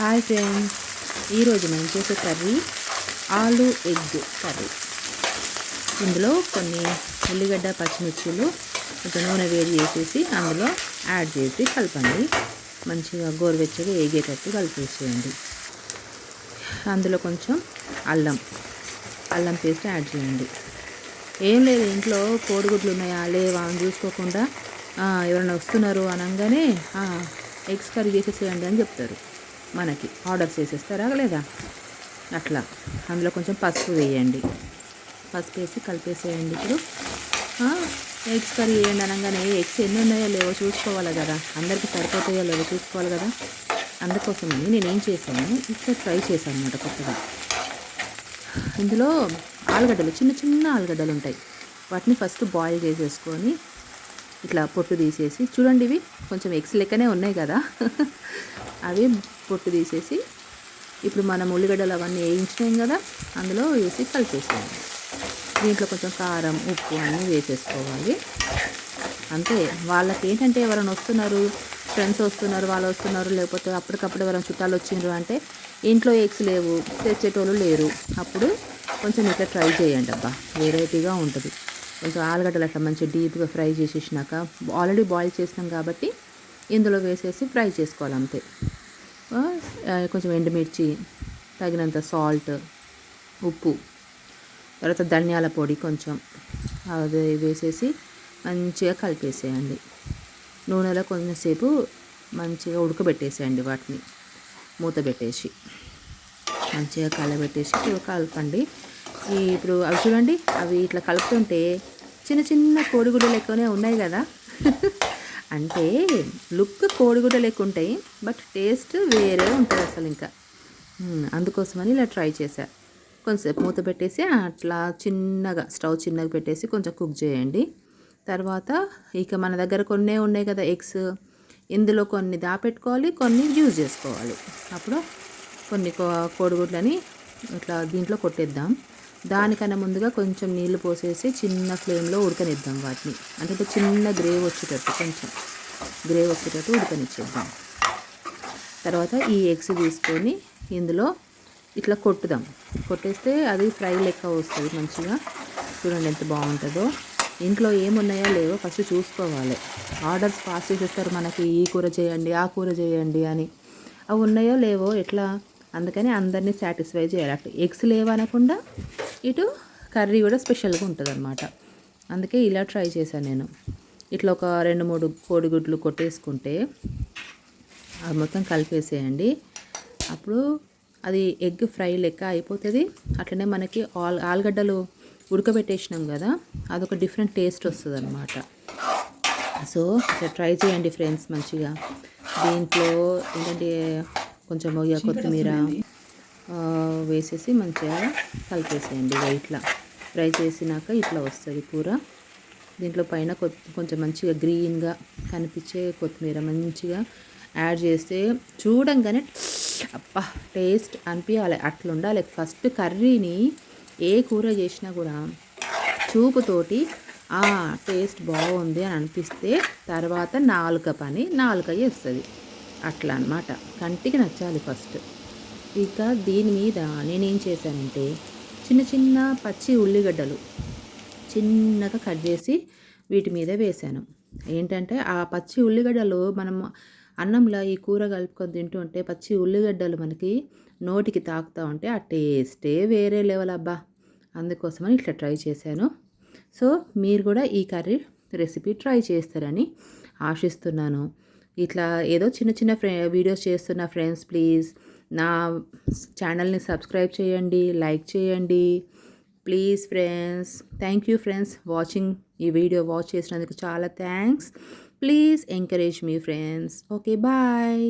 Hi friends. ఈరోజు మనం చేసే కర్రీ ఆలు ఎగ్ కర్రీ. ఇందులో కొన్ని ఉల్లిగడ్డ పచ్చిమిర్చిలు కొంచెం నూనె వేడి చేసేసి అందులో యాడ్ చేసి కలపండి. మంచిగా గోరువెచ్చగా ఏగేటట్టు కలిపేసేయండి. అందులో కొంచెం అల్లం అల్లం పేస్ట్ యాడ్ చేయండి. ఏం లేదు ఇంట్లో కోడిగుడ్లు ఉన్నాయా? లేవా? అని చూసుకోకుండా ఎవరైనా వస్తున్నారు అనగానే ఎగ్స్ కర్రీ చేసేసేయండి అని చెప్తారు. మనకి. ఆర్డర్ చేసేస్తారా లేదా? అట్లా. అందులో కొంచెం పసుపు వేయండి. పసుపు వేసి కలిపేసేయండి ఇప్పుడు. ఎగ్స్ కర్రీ వేయండి అనగానే ఎగ్స్ ఎన్ని ఉన్నాయో లేవో చూసుకోవాలి కదా. అందరికీ సరిపోతాయో లేవో చూసుకోవాలి కదా. అందుకోసమని నేను ఏం చేశాను? ఇట్లా ఫ్రై చేశాను అనమాట కొత్తగా. ఇందులో ఆలుగడ్డలు చిన్న చిన్న ఆలుగడ్డలు ఉంటాయి. వాటిని ఫస్ట్ బాయిల్ చేసేసుకొని ఇట్లా పొట్టు తీసేసి చూడండి ఇవి కొంచెం ఎగ్స్ లెక్కనే ఉన్నాయి కదా. అవి పొట్టు తీసేసి ఇప్పుడు మనం ఉల్లిగడ్డలు అవన్నీ వేయించినాం కదా అందులో వేసి కలిపేసేయండి. దీంట్లో కొంచెం కారం ఉప్పు అన్నీ వేసేసుకోవాలి. అంతే. వాళ్ళకి ఏంటంటే ఎవరైనా వస్తున్నారు ఫ్రెండ్స్ వస్తున్నారు వాళ్ళు వస్తున్నారు లేకపోతే అప్పటికప్పుడు ఎవరైనా చుట్టాలు వచ్చిండ్రు అంటే ఇంట్లో ఎగ్స్ లేవు తెచ్చేటోళ్ళు లేరు. అప్పుడు కొంచెం ఇట్లా ట్రై చేయండి అబ్బా. వెరైటీగా ఉంటుంది. కొంచెం ఆలుగడ్డలు అట్లా మంచిగా డీప్గా ఫ్రై చేసేసినాక ఆల్రెడీ బాయిల్ చేసినాం కాబట్టి ఇందులో వేసేసి ఫ్రై చేసుకోవాలి అంతే కొంచెం ఎండుమిర్చి తగినంత సాల్ట్ ఉప్పు తర్వాత ధనియాల పొడి కొంచెం అది వేసేసి మంచిగా కలిపేసేయండి. నూనెలో కొంచెంసేపు మంచిగా ఉడకబెట్టేసేయండి వాటిని మూత పెట్టేసి. మంచిగా కలబెట్టేసి కలపండి. ఈ ఇప్పుడు అవి చూడండి అవి ఇట్లా కలుపుతుంటే చిన్న చిన్న కోడిగుడ్డ లెక్కనే ఉన్నాయి కదా. అంటే లుక్ కోడిగుడ్డ లెక్క ఉంటాయి బట్ టేస్ట్ వేరే ఉంటుంది అసలు ఇంకా. అందుకోసమని ఇలా ట్రై చేశా. కొంచెంసేపు మూత పెట్టేసి అట్లా చిన్నగా స్టవ్ చిన్నగా పెట్టేసి కొంచెం కుక్ చేయండి. తర్వాత ఇక మన దగ్గర కొన్ని ఉన్నాయి కదా ఎగ్స్. ఇందులో కొన్ని దాపెట్టుకోవాలి కొన్ని యూజ్ చేసుకోవాలి. అప్పుడు కొన్ని కో- కోడిగుడ్లని ఇట్లా దీంట్లో కొట్టేద్దాం. దానికన్నా ముందుగా కొంచెం నీళ్ళు పోసేసి చిన్న ఫ్లేమ్లో ఉడకనిద్దాం వాటిని. అంటే చిన్న గ్రేవ్ వచ్చేటట్టు కొంచెం గ్రేవ్ వచ్చేటట్టు ఉడకనిచ్చేద్దాం. తర్వాత ఈ ఎగ్స్ తీసుకొని ఇందులో ఇట్లా కొట్టుదాం. కొట్టేస్తే అది ఫ్రై లెక్క వస్తుంది మంచిగా. చూడండి ఎంత బాగుంటుందో. ఇంట్లో ఏమున్నాయో లేవో ఫస్ట్ చూసుకోవాలి. ఆర్డర్స్ పాస్ చేసేస్తారు మనకి ఈ కూర చేయండి ఆ కూర చేయండి అని. అవి ఉన్నాయో లేవో ఎట్లా? అందుకని అందరినీ సాటిస్ఫై చేయాలి. అటు ఎగ్స్ లేవనకుండా ఇటు కర్రీ కూడా స్పెషల్గా ఉంటుంది అనమాట అందుకే ఇలా ట్రై చేశాను నేను. ఇట్లా ఒక రెండు మూడు కోడిగుడ్లు కొట్టేసుకుంటే అది మొత్తం కలిపేసేయండి. అప్పుడు అది ఎగ్ ఫ్రై లెక్క అయిపోతుంది. అట్లనే మనకి ఆల్ ఆలుగడ్డలు ఉడకబెట్టేసినాం కదా అదొక డిఫరెంట్ టేస్ట్ వస్తుంది అనమాట సో ఇట్లా ట్రై చేయండి ఫ్రెండ్స్ మంచిగా. దీంట్లో ఏంటంటే కొంచెం ఇక కొత్తిమీర. వేసేసి మంచిగా కలిపేసేయండి ఇక ఇట్లా ఫ్రై చేసినాక ఇట్లా వస్తుంది కూర. దీంట్లో పైన కొంచెం మంచిగా గ్రీన్గా కనిపించే కొత్తిమీర మంచిగా యాడ్ చేస్తే చూడంగానే అబ్బా టేస్ట్ అనిపించాలి. అట్లా ఉండాలి ఫస్ట్ కర్రీని ఏ కూర చేసినా కూడా చూపుతోటి ఆ టేస్ట్ బాగుంది అని అనిపిస్తే తర్వాత నాలుక పని నాలుక చేస్తుంది అట్లా అన్నమాట. కంటికి నచ్చాలి ఫస్ట్. ఇక దీని మీద నేనేం చేశానంటే చిన్న చిన్న పచ్చి ఉల్లిగడ్డలు చిన్నగా కట్ చేసి వీటి మీద వేసాను ఏంటంటే ఆ పచ్చి ఉల్లిగడ్డలు మనం అన్నంలో ఈ కూర కలుపుకొని తింటూ ఉంటే పచ్చి ఉల్లిగడ్డలు మనకి నోటికి తాకుతూ ఉంటే ఆ టేస్టే వేరే లెవెల్ అబ్బా! అందుకోసమని ఇట్లా ట్రై చేశాను. సో మీరు కూడా ఈ కర్రీ రెసిపీ ట్రై చేస్తారని ఆశిస్తున్నాను. ఇట్లా ఏదో చిన్న చిన్న ఫ్రె వీడియోస్ చేస్తున్న ఫ్రెండ్స్ ప్లీజ్ నా ఛానల్ని సబ్స్క్రైబ్ చేయండి లైక్ చేయండి. Please friends thank you friends watching ఈ వీడియో వాచ్ చేసినందుకు చాలా థ్యాంక్స్ ప్లీజ్ ఎంకరేజ్ మీ ఫ్రెండ్స్ ఓకే బాయ్